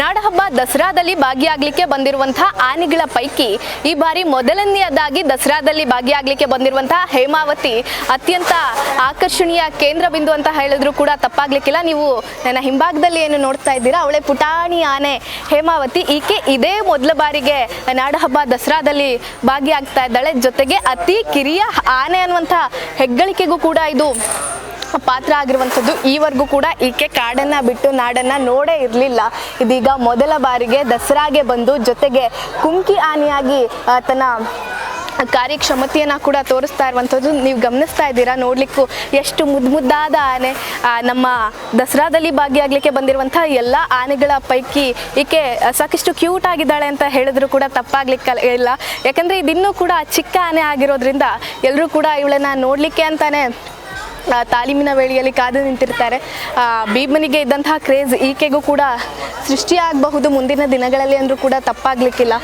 ನಾಡಹಬ್ಬ ದಸರಾದಲ್ಲಿ ಭಾಗಿಯಾಗಲಿಕ್ಕೆ ಬಂದಿರುವಂತಹ ಆನೆಗಳ ಪೈಕಿ ಈ ಬಾರಿ ಮೊದಲನೆಯದಾಗಿ ದಸರಾದಲ್ಲಿ ಭಾಗಿಯಾಗಲಿಕ್ಕೆ ಬಂದಿರುವಂತಹ ಹೇಮಾವತಿ ಅತ್ಯಂತ ಆಕರ್ಷಣೀಯ ಕೇಂದ್ರ ಬಿಂದು ಅಂತ ಹೇಳಿದ್ರು ಕೂಡ ತಪ್ಪಾಗ್ಲಿಕ್ಕಿಲ್ಲ. ನೀವು ನನ್ನ ಹಿಂಭಾಗದಲ್ಲಿ ಏನು ನೋಡ್ತಾ ಇದ್ದೀರಾ? ಅವಳೆ ಪುಟಾಣಿ ಆನೆ ಹೇಮಾವತಿ. ಈಕೆ ಇದೇ ಮೊದಲ ಬಾರಿಗೆ ನಾಡಹಬ್ಬ ದಸರಾದಲ್ಲಿ ಭಾಗಿಯಾಗ್ತಾ ಇದ್ದಾಳೆ. ಜೊತೆಗೆ ಅತಿ ಕಿರಿಯ ಆನೆ ಅನ್ನುವಂಥ ಹೆಗ್ಗಳಿಕೆಗೂ ಕೂಡ ಇದು ಪಾತ್ರ ಆಗಿರುವಂಥದ್ದು ಈವರೆಗೂ ಕೂಡ ಈಕೆ ಕಾಡನ್ನು ಬಿಟ್ಟು ನಾಡನ್ನ ನೋಡೇ ಇರಲಿಲ್ಲ. ಇದೀಗ ಮೊದಲ ಬಾರಿಗೆ ದಸರಾಗೆ ಬಂದು ಜೊತೆಗೆ ಕುಂಕಿ ಆನೆಯಾಗಿ ತನ್ನ ಕಾರ್ಯಕ್ಷಮತೆಯನ್ನು ಕೂಡ ತೋರಿಸ್ತಾ ಇರುವಂಥದ್ದು. ನೀವು ಗಮನಿಸ್ತಾ ಇದ್ದೀರಾ? ನೋಡಲಿಕ್ಕೂ ಎಷ್ಟು ಮುದ್ದು ಮುದ್ದಾದ ಆನೆ ನಮ್ಮ ದಸರಾದಲ್ಲಿ ಭಾಗಿಯಾಗಲಿಕ್ಕೆ ಬಂದಿರುವಂಥ ಎಲ್ಲ ಆನೆಗಳ ಪೈಕಿ ಈಕೆ ಸಾಕಷ್ಟು ಕ್ಯೂಟ್ ಆಗಿದ್ದಾಳೆ ಅಂತ ಹೇಳಿದ್ರು ಕೂಡ ತಪ್ಪಾಗ್ಲಿಕ್ಕೆ ಇಲ್ಲ. ಯಾಕಂದರೆ ಇದಿನ್ನೂ ಕೂಡ ಚಿಕ್ಕ ಆನೆ ಆಗಿರೋದ್ರಿಂದ ಎಲ್ಲರೂ ಕೂಡ ಇವಳನ್ನ ನೋಡಲಿಕ್ಕೆ ಅಂತಾನೆ ತಾಲೀಮಿನ ವೇಳೆಯಲ್ಲಿ ಕಾದು ನಿಂತಿರ್ತಾರೆ. ಭೀಮನಿಗೆ ಇದ್ದಂತಹ ಕ್ರೇಜ್ ಈಕೆಗೂ ಕೂಡ ಸೃಷ್ಟಿಯಾಗಬಹುದು ಮುಂದಿನ ದಿನಗಳಲ್ಲಿ ಅಂದರೂ ಕೂಡ ತಪ್ಪಾಗ್ಲಿಕ್ಕಿಲ್ಲ.